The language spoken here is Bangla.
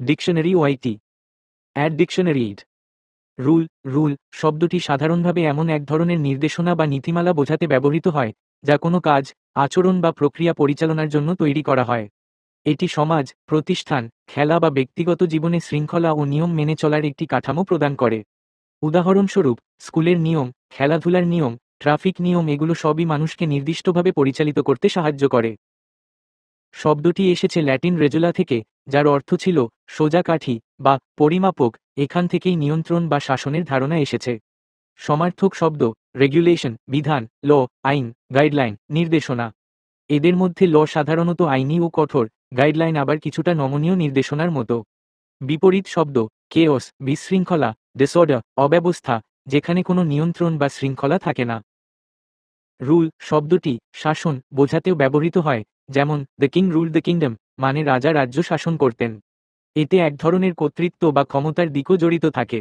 ডিকশনারি ওয়াইটি অ্যাড ডিকশনারি ইড রুল রুল শব্দটি সাধারণভাবে এমন এক ধরনের নির্দেশনা বা নীতিমালা বোঝাতে ব্যবহৃত হয়, যা কোনো কাজ, আচরণ বা প্রক্রিয়া পরিচালনার জন্য তৈরি করা হয়। এটি সমাজ, প্রতিষ্ঠান, খেলা বা ব্যক্তিগত জীবনে শৃঙ্খলা ও নিয়ম মেনে চলার একটি কাঠামো প্রদান করে। উদাহরণস্বরূপ, স্কুলের নিয়ম, খেলাধুলার নিয়ম, ট্রাফিক নিয়ম এগুলো সবই মানুষকে নির্দিষ্টভাবে পরিচালিত করতে সাহায্য করে। শব্দটি এসেছে ল্যাটিন রেজোলা থেকে, যার অর্থ ছিল সোজা কাঠি বা পরিমাপক, এখান থেকেই নিয়ন্ত্রণ বা শাসনের ধারণা এসেছে। সমার্থক শব্দ, রেগুলেশন, বিধান, ল, আইন, গাইডলাইন, নির্দেশনা। এদের মধ্যে ল সাধারণত আইনি ও কঠোর, গাইডলাইন আবার কিছুটা নমনীয় নির্দেশনার মতো। বিপরীত শব্দ কেওস বিশৃঙ্খলা ডিসঅর্ডার অব্যবস্থা, যেখানে কোনো নিয়ন্ত্রণ বা শৃঙ্খলা থাকে না। রুল শব্দটি শাসন বোঝাতেও ব্যবহৃত হয়, যেমন the king rule the kingdom মানে রাজা রাজ্য শাসন করতেন। এতে এক ধরনের কর্তৃত্ব বা ক্ষমতার দিকও জড়িত থাকে।